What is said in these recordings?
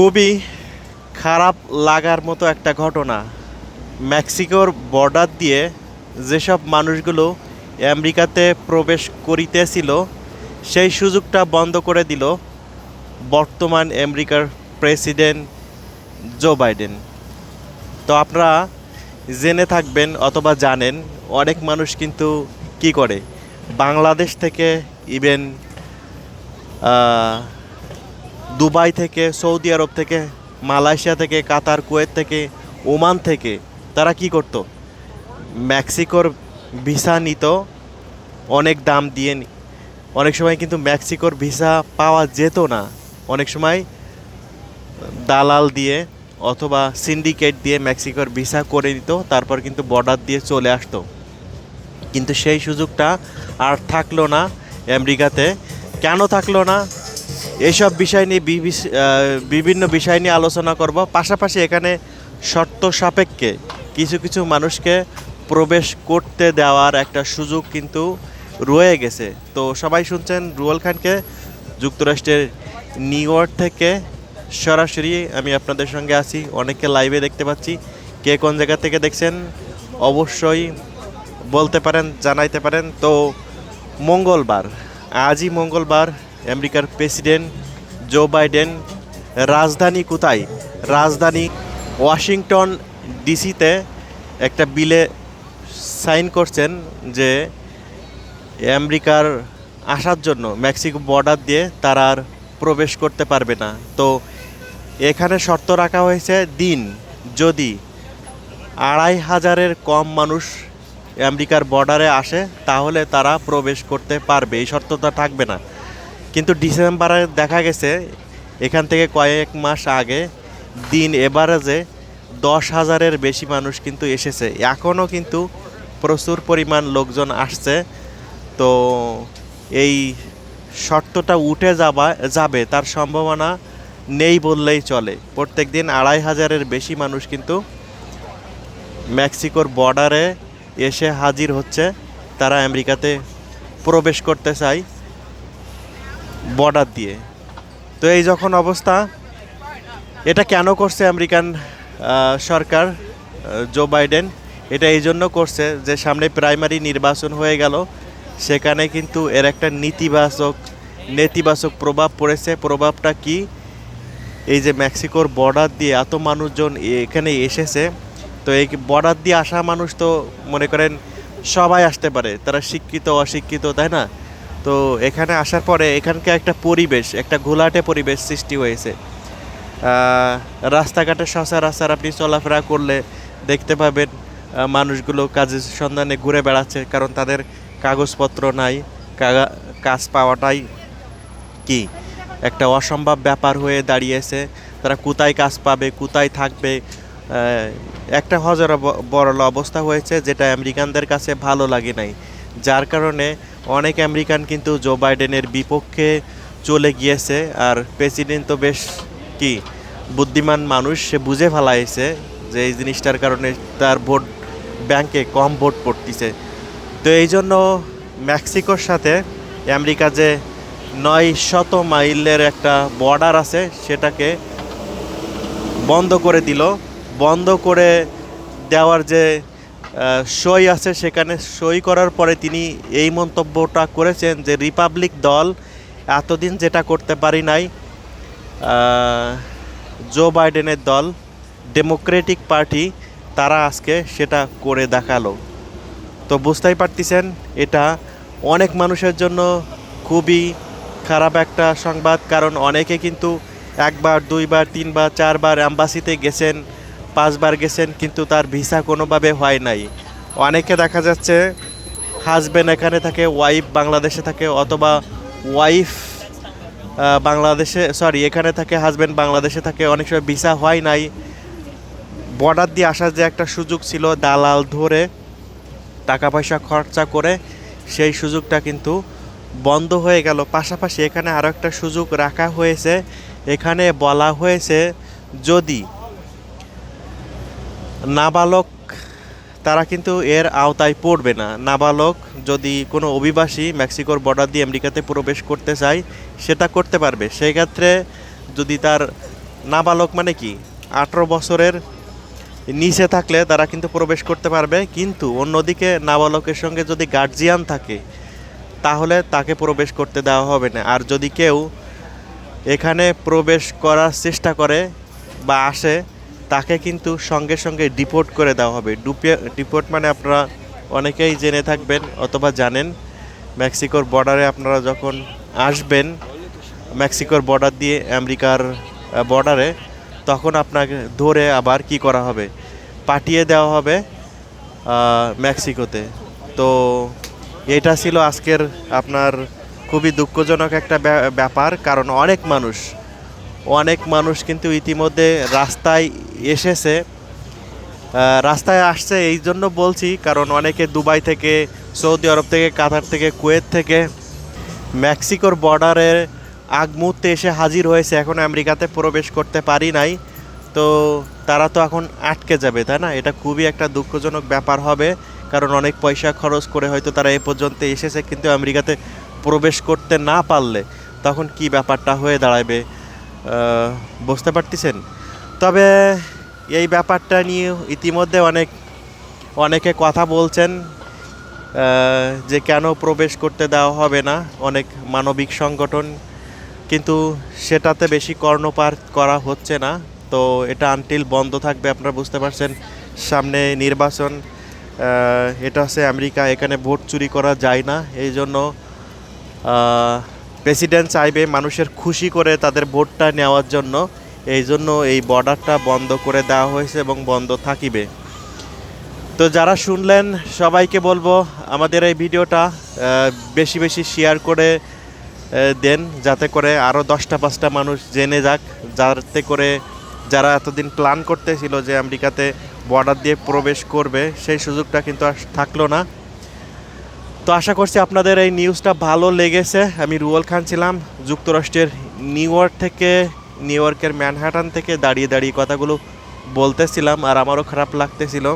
খুবই খারাপ লাগার মতো একটা ঘটনা। মেক্সিকোর বর্ডার দিয়ে যেসব মানুষগুলো আমেরিকাতে প্রবেশ করিতেছিল, সেই সুযোগটা বন্ধ করে দিল বর্তমান আমেরিকার প্রেসিডেন্ট জো বাইডেন। তো আপনারা জেনে থাকবেন অথবা জানেন, অনেক মানুষ কিন্তু কি করে। বাংলাদেশ থেকে ইভেন দুবাই থেকে, সৌদি আরব থেকে, মালয়েশিয়া থেকে, কাতার, কুয়েত থেকে, ওমান থেকে, তারা কি করত? মেক্সিকোর ভিসা নিত, অনেক দাম দিয়ে অনেক সময় কিন্তু মেক্সিকোর ভিসা পাওয়া যেত না। অনেক সময় দালাল দিয়ে অথবা সিন্ডিকেট দিয়ে মেক্সিকোর ভিসা করে নিত, তারপর কিন্তু বর্ডার দিয়ে চলে আসতো। কিন্তু সেই সুযোগটা আর থাকল না আমেরিকাতে। কেন থাকল না? এইসব বিষয় নিয়ে বিভিন্ন বিষয় নিয়ে আলোচনা করব। পাশাপাশি এখানে শর্ত সাপেক্ষে কিছু কিছু মানুষকে প্রবেশ করতে দেওয়ার একটা সুযোগ কিন্তু রয়ে গেছে। তো সবাই শুনছেন রুয়াল খানকে, যুক্তরাষ্ট্রের নিউ ইয়র্ক থেকে। সরাসরি আমি আপনাদের সঙ্গে আছি অনেকে লাইভে দেখতে পাচ্ছি। কে কোন জায়গা থেকে দেখছেন অবশ্যই বলতে পারেন, জানাইতে পারেন। তো মঙ্গলবার, আজই মঙ্গলবার আমেরিকার প্রেসিডেন্ট জো বাইডেন, রাজধানী কোথায়? রাজধানী ওয়াশিংটন ডিসিতে একটা বিলে সাইন করছেন যে আমেরিকার আসার জন্য মেক্সিকো বর্ডার দিয়ে তারা আর প্রবেশ করতে পারবে না। তো এখানে শর্ত রাখা হয়েছে দিন, যদি আড়াই হাজারের কম মানুষ আমেরিকার বর্ডারে আসে, তাহলে তারা প্রবেশ করতে পারবে। এই শর্তটা থাকবে না। কিন্তু ডিসেম্বরে দেখা গেছে, এখান থেকে কয়েক মাস আগে, দিন এভারেজে দশ হাজারের বেশি মানুষ কিন্তু এসেছে। এখনও কিন্তু প্রচুর পরিমাণ লোকজন আসছে। তো এই শর্তটা উঠে যাবা, যাবে, তার সম্ভাবনা নেই বললেই চলে। প্রত্যেক দিন আড়াই হাজারের বেশি মানুষ কিন্তু মেক্সিকোর বর্ডারে এসে হাজির হচ্ছে। তারা আমেরিকাতে প্রবেশ করতে চায়। বর্ডার দিয়ে। তো এই যখন অবস্থা, এটা কেন করছে আমেরিকান সরকার জো বাইডেন এটা এই জন্য করছে যে সামনে প্রাইমারি নির্বাচন হয়ে গেল, সেখানে কিন্তু এর একটা নীতিবাচক, নেতিবাচক প্রভাব পড়েছে। প্রভাবটা কি? এই যে মেক্সিকোর বর্ডার দিয়ে এত মানুষজন এখানে এসেছে, তো এই বর্ডার দিয়ে আসা মানুষ তো মনে করেন সবাই আসতে পারে, তারা শিক্ষিত, অশিক্ষিত, তাই না? তো এখানে আসার পরে এখানকার একটা পরিবেশ, একটা ঘোলাটে পরিবেশ সৃষ্টি হয়েছে। রাস্তাঘাটে সচরাচর আপনি চলাফেরা করলে দেখতে পাবেন মানুষগুলো কাজের সন্ধানে ঘুরে বেড়াচ্ছে কারণ তাদের কাগজপত্র নাই কাজ পাওয়াটাই কি? একটা অসম্ভব ব্যাপার হয়ে দাঁড়িয়েছে। তারা কোথায় কাজ পাবে, কোথায় থাকবে? একটা হজর বড় অবস্থা হয়েছে যেটা আমেরিকানদের কাছে ভালো লাগে নাই। যার কারণে অনেক আমেরিকান কিন্তু জো বাইডেনের বিপক্ষে চলে গিয়েছে। আর প্রেসিডেন্ট তো বেশ কি বুদ্ধিমান মানুষ, সে বুঝে ফেলাইছে যে এই জিনিসটার কারণে তার ভোট ব্যাংকে কম ভোট পড়তিছে। তো এই জন্য মেক্সিকোর সাথে আমেরিকা যে নয় শত মাইলের একটা বর্ডার আছে, সেটাকে বন্ধ করে দিল। বন্ধ করে দেওয়ার যে সই আছে। সেখানে সই করার পরে তিনি এই মন্তব্যটা করেছেন যে, রিপাবলিক দল, এতদিন যেটা করতে পারি নাই জো বাইডেনের দল, ডেমোক্রেটিক পার্টি, তারা আজকে সেটা করে দেখাল। তো বুঝতেই পারতেছেন, এটা অনেক মানুষের জন্য খুবই খারাপ একটা সংবাদ, কারণ অনেকে কিন্তু একবার, দুইবার, তিনবার, চারবার অ্যাম্বাসিতে গেছেন। পাঁচবার গেছেন, কিন্তু তার ভিসা কোনোভাবে হয় নাই। অনেকে দেখা যাচ্ছে হাজব্যান্ড এখানে থাকে ওয়াইফ বাংলাদেশে থাকে, অথবা ওয়াইফ বাংলাদেশে সরি এখানে থাকে হাজব্যান্ড বাংলাদেশে থাকে, অনেক সময় ভিসা হয় নাই। বর্ডার দিয়ে আসার যে একটা সুযোগ ছিল, দালাল ধরে টাকা পয়সা খরচা করে সেই সুযোগটা কিন্তু বন্ধ হয়ে গেল। পাশাপাশি এখানে আরও একটা সুযোগ রাখা হয়েছে। এখানে বলা হয়েছে, যদি নাবালক, তারা কিন্তু এর আওতায় পড়বে না। নাবালক যদি কোনো অভিবাসী মেক্সিকোর বর্ডার দিয়ে আমেরিকাতে প্রবেশ করতে চায়, সেটা করতে পারবে। সেই ক্ষেত্রে যদি তার নাবালক মানে কি, আঠেরো বছরের নিচে থাকলে তারা কিন্তু প্রবেশ করতে পারবে। কিন্তু অন্যদিকে নাবালকের সঙ্গে যদি গার্জিয়ান থাকে, তাহলে তাকে প্রবেশ করতে দেওয়া হবে না। আর যদি কেউ এখানে প্রবেশ করার চেষ্টা করে বা আসে তাকে কিন্তু সঙ্গে সঙ্গে ডিপোর্ট করে দেওয়া হবে। ডুপে ডিপোর্ট মানে আপনারা অনেকেই জেনে থাকবেন অথবা জানেন মেক্সিকোর বর্ডারে আপনারা যখন আসবেন মেক্সিকোর বর্ডার দিয়ে আমেরিকার বর্ডারে তখন আপনাকে ধরে আবার কি করা হবে? পাঠিয়ে দেওয়া হবে মেক্সিকোতে তো এটা ছিল আজকের আপনার খুবই দুঃখজনক একটা ব্যা- ব্যাপার, কারণ অনেক মানুষ অনেক মানুষ কিন্তু ইতিমধ্যে রাস্তায় এসেছে। রাস্তায় আসছে এই জন্য বলছি, কারণ অনেকে দুবাই থেকে, সৌদি আরব থেকে, কাতার থেকে, কুয়েত থেকে, মেক্সিকোর বর্ডারে আগ মুহূর্তে এসে হাজির হয়েছে। এখন আমেরিকাতে প্রবেশ করতে পারি নাই। তো তারা তো এখন আটকে যাবে, তাই না? এটা খুবই একটা দুঃখজনক ব্যাপার হবে, কারণ অনেক পয়সা খরচ করে হয়তো তারা এ পর্যন্ত এসেছে, কিন্তু আমেরিকাতে প্রবেশ করতে না পারলে তখন কি ব্যাপারটা হয়ে দাঁড়াবে? বুঝতে পারতেছেন? তবে এই ব্যাপারটা নিয়ে ইতিমধ্যে অনেক, অনেকে কথা বলছেন যে কেন প্রবেশ করতে দেওয়া হবে না অনেক মানবিক সংগঠন, কিন্তু সেটাতে বেশি কর্ণপাত করা হচ্ছে না। তো এটা আনটিল বন্ধ থাকবে, আপনারা বুঝতে পারছেন। সামনে নির্বাচন এটা হচ্ছে আমেরিকা, এখানে ভোট চুরি করা যায় না। এই জন্য প্রেসিডেন্ট চাইবে মানুষের খুশি করে তাদের ভোটটা নেওয়ার জন্য। এই জন্য এই বর্ডারটা বন্ধ করে দেওয়া হয়েছে এবং বন্ধ থাকিবে। তো যারা শুনলেন, সবাইকে বলব আমাদের এই ভিডিওটা বেশি বেশি শেয়ার করে দেন, যাতে করে আরও দশটা পাঁচটা মানুষ জেনে যাক, যাতে করে যারা এতদিন প্ল্যান করতেছিল যে আমেরিকাতে বর্ডার দিয়ে প্রবেশ করবে, সেই সুযোগটা কিন্তু আর থাকল না। তো আশা করছি আপনাদের এই নিউজটা ভালো লেগেছে। আমি রুয়াল খান ছিলাম, যুক্তরাষ্ট্রের নিউ ইয়র্ক থেকে, নিউ ইয়র্কের ম্যানহাটান থেকে দাঁড়িয়ে দাঁড়িয়ে কথাগুলো বলতেছিলাম আর আমারও খারাপ লাগতেছিল।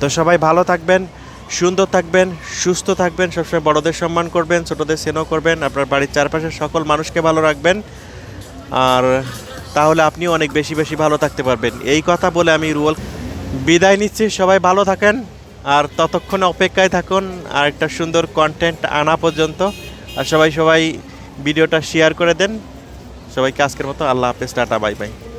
তো সবাই ভালো থাকবেন, সুন্দর থাকবেন, সুস্থ থাকবেন, সবসময় বড়দের সম্মান করবেন, ছোটদের স্নেহ করবেন, আপনার বাড়ির চারপাশের সকল মানুষকে ভালো রাখবেন। আর তাহলে আপনিও অনেক বেশি বেশি ভালো থাকতে পারবেন। এই কথা বলে আমি রুয়েল বিদায় নিচ্ছি, সবাই ভালো থাকেন। আর ততক্ষণ অপেক্ষায় থাকুন আর একটা সুন্দর কন্টেন্ট আনা পর্যন্ত। আর সবাই সবাই ভিডিওটা শেয়ার করে দেন। সবাইকে আজকের মতো আল্লাহ হাফেজ, টাটা বাই বাই